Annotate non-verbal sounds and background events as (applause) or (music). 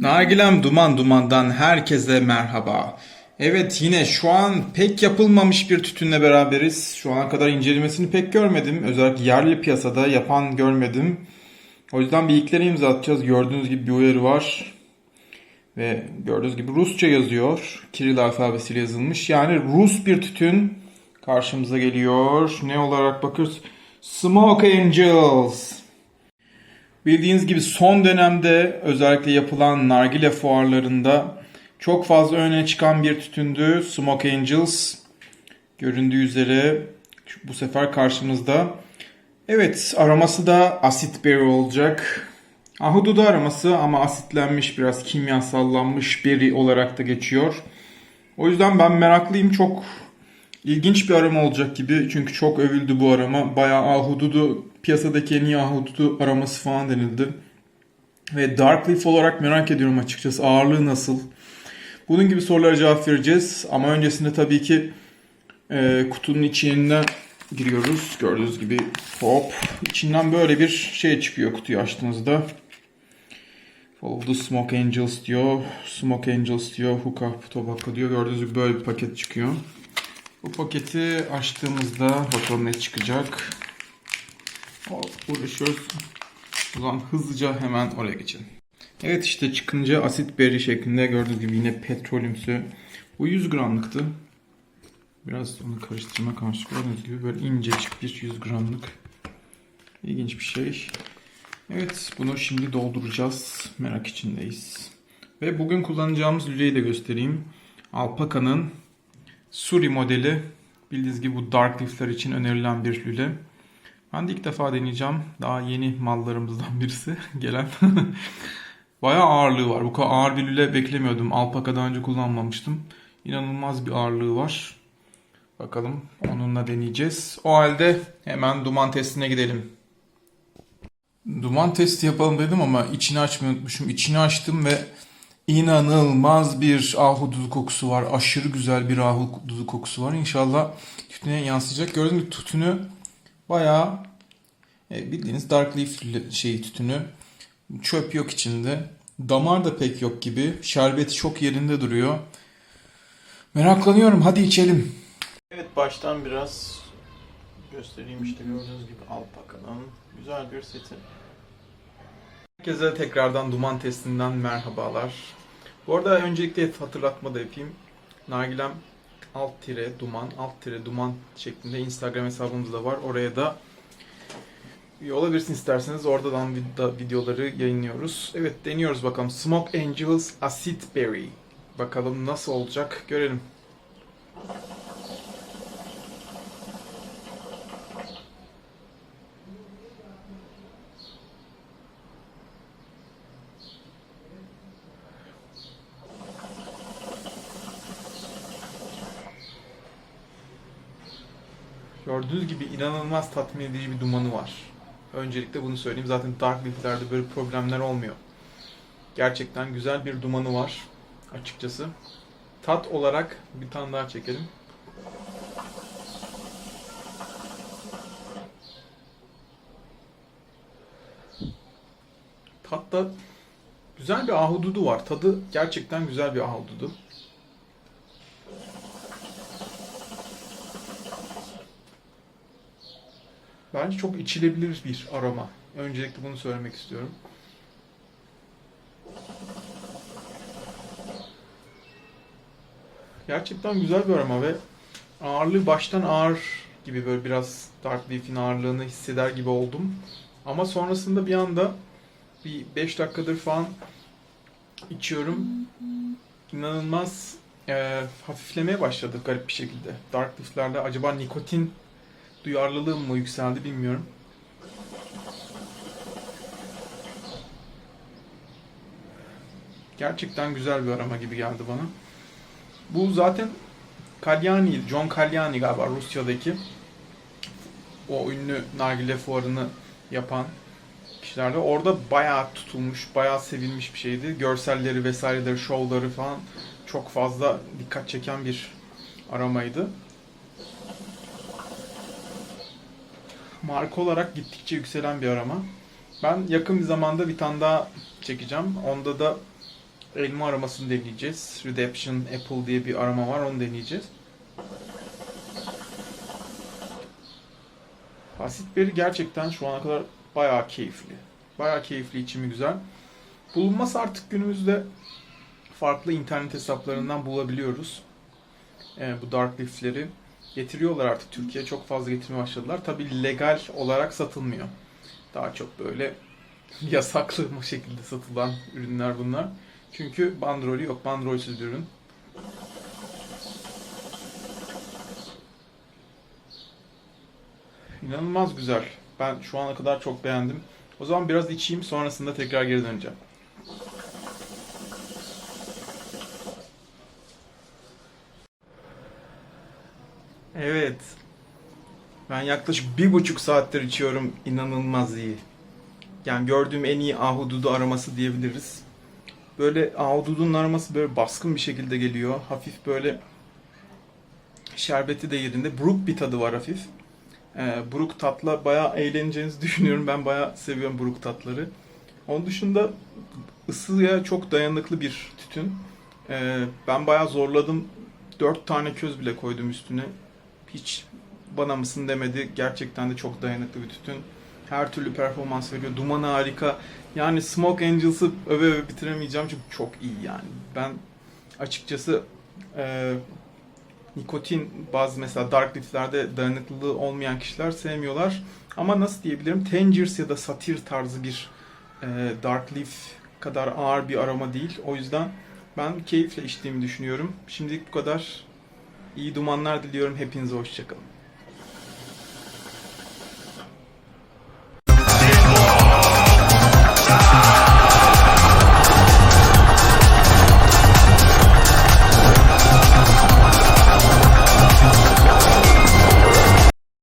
Nargilem Duman Duman'dan herkese merhaba. Evet yine şu an pek yapılmamış bir tütünle beraberiz. Şu ana kadar incelemesini pek görmedim. Özellikle yerli piyasada yapan görmedim. O yüzden bir ilklere imza atacağız. Gördüğünüz gibi bir uyarı var. Ve gördüğünüz gibi Rusça yazıyor. Kiril alfabesiyle yazılmış. Yani Rus bir tütün karşımıza geliyor. Ne olarak bakıyoruz? Smoke Angels. Bildiğiniz gibi son dönemde özellikle yapılan nargile fuarlarında çok fazla öne çıkan bir tütündü. Smoke Angels. Göründüğü üzere bu sefer karşımızda. Evet aroması da asit berry olacak. Ahududu aroması ama asitlenmiş biraz kimyasallanmış berry olarak da geçiyor. O yüzden ben meraklıyım çok ilginç bir arama olacak gibi. Çünkü çok övüldü bu arama. Bayağı ahududu piyasadaki en iyi ahududu aroması falan denildi. Ve Dark Leaf olarak merak ediyorum açıkçası ağırlığı nasıl? Bunun gibi sorulara cevap vereceğiz. Ama öncesinde tabii ki e, kutunun içinden giriyoruz. Gördüğünüz gibi hop içinden böyle bir şey çıkıyor kutuyu açtığınızda. Follow the Smoke Angels diyor. Smoke Angels diyor. Hook up tobacco diyor. Gördüğünüz gibi böyle bir paket çıkıyor. Bu paketi açtığımızda bakalım ne çıkacak. Hop, uğraşıyoruz. O zaman hızlıca hemen oraya geçelim. Evet işte çıkınca asit berry şeklinde gördüğünüz gibi yine petrolümsü. Bu 100 gramlıktı. Biraz onu karıştırma karşı gördüğünüz gibi böyle incecik bir 100 gramlık. İlginç bir şey. Evet bunu şimdi dolduracağız. Merak içindeyiz. Ve bugün kullanacağımız lüleyi de göstereyim. Alpaka'nın Suri modeli. Bildiğiniz gibi bu dark leaf'ler için önerilen bir lüle. Ben de ilk defa deneyeceğim. Daha yeni mallarımızdan birisi (laughs) gelen. (laughs) Bayağı ağırlığı var. Bu kadar ağır bir lüle beklemiyordum. Alpaka daha önce kullanmamıştım. İnanılmaz bir ağırlığı var. Bakalım onunla deneyeceğiz. O halde hemen duman testine gidelim. Duman testi yapalım dedim ama içini açmayı unutmuşum. İçini açtım ve inanılmaz bir ahududu kokusu var. Aşırı güzel bir ahududu kokusu var. İnşallah tütüne yansıyacak. Gördüğünüz gibi tütünü bayağı e, bildiğiniz dark leaf şey tütünü. Çöp yok içinde. Damar da pek yok gibi. Şerbeti çok yerinde duruyor. Meraklanıyorum. Hadi içelim. Evet baştan biraz göstereyim işte gördüğünüz gibi alpakanın güzel bir seti. Herkese tekrardan duman testinden merhabalar. Bu arada öncelikle hatırlatma da yapayım. Nargilem alt tire duman alt tire duman şeklinde Instagram hesabımız da var. Oraya da üye olabilirsiniz isterseniz. Oradan da videoları yayınlıyoruz. Evet deniyoruz bakalım. Smoke Angels Acid Berry. Bakalım nasıl olacak görelim. Gördüğünüz gibi inanılmaz tatmin edici bir dumanı var. Öncelikle bunu söyleyeyim. Zaten Dark Leaf'lerde böyle problemler olmuyor. Gerçekten güzel bir dumanı var açıkçası. Tat olarak bir tane daha çekelim. Tatta güzel bir ahududu var. Tadı gerçekten güzel bir ahududu. Bence çok içilebilir bir aroma. Öncelikle bunu söylemek istiyorum. Gerçekten güzel bir aroma ve ağırlığı baştan ağır gibi böyle biraz Dark Leaf'in ağırlığını hisseder gibi oldum. Ama sonrasında bir anda bir 5 dakikadır falan içiyorum. İnanılmaz e, hafiflemeye başladı garip bir şekilde. Dark Leaf'lerde acaba nikotin duyarlılığım mı yükseldi bilmiyorum. Gerçekten güzel bir arama gibi geldi bana. Bu zaten Kalyani, John Kalyani galiba Rusya'daki o ünlü nargile fuarını yapan kişilerde. Orada bayağı tutulmuş, bayağı sevilmiş bir şeydi. Görselleri vesaireleri, şovları falan çok fazla dikkat çeken bir aramaydı. Marka olarak gittikçe yükselen bir arama. Ben yakın bir zamanda bir tane daha çekeceğim. Onda da elma aromasını deneyeceğiz. Redemption Apple diye bir aroma var onu deneyeceğiz. Basit beri gerçekten şu ana kadar bayağı keyifli. Bayağı keyifli, içimi güzel. Bulunması artık günümüzde farklı internet hesaplarından bulabiliyoruz. Ee, bu dark leaf'leri getiriyorlar artık Türkiye'ye çok fazla getirmeye başladılar. Tabi legal olarak satılmıyor. Daha çok böyle (laughs) yasaklı şekilde satılan ürünler bunlar. Çünkü bandrolü yok. Bandrolsüz bir ürün. İnanılmaz güzel. Ben şu ana kadar çok beğendim. O zaman biraz içeyim sonrasında tekrar geri döneceğim. Evet. Ben yaklaşık bir buçuk saattir içiyorum. İnanılmaz iyi. Yani gördüğüm en iyi ahududu aroması diyebiliriz. Böyle ahududunun aroması böyle baskın bir şekilde geliyor. Hafif böyle şerbeti de yerinde. Buruk bir tadı var hafif. Ee, buruk tatla bayağı eğleneceğinizi (laughs) düşünüyorum. Ben bayağı seviyorum buruk tatları. Onun dışında ısıya çok dayanıklı bir tütün. Ee, ben bayağı zorladım. 4 tane köz bile koydum üstüne. Hiç bana mısın demedi. Gerçekten de çok dayanıklı bir tütün. Her türlü performans veriyor. Dumanı harika. Yani Smoke Angels'ı öve öve bitiremeyeceğim çünkü çok iyi yani. Ben açıkçası e, nikotin bazı mesela dark leaf'lerde dayanıklılığı olmayan kişiler sevmiyorlar. Ama nasıl diyebilirim? Tangiers ya da satir tarzı bir e, dark leaf kadar ağır bir aroma değil. O yüzden ben keyifle içtiğimi düşünüyorum. Şimdilik bu kadar. İyi dumanlar diliyorum. Hepinize hoşçakalın.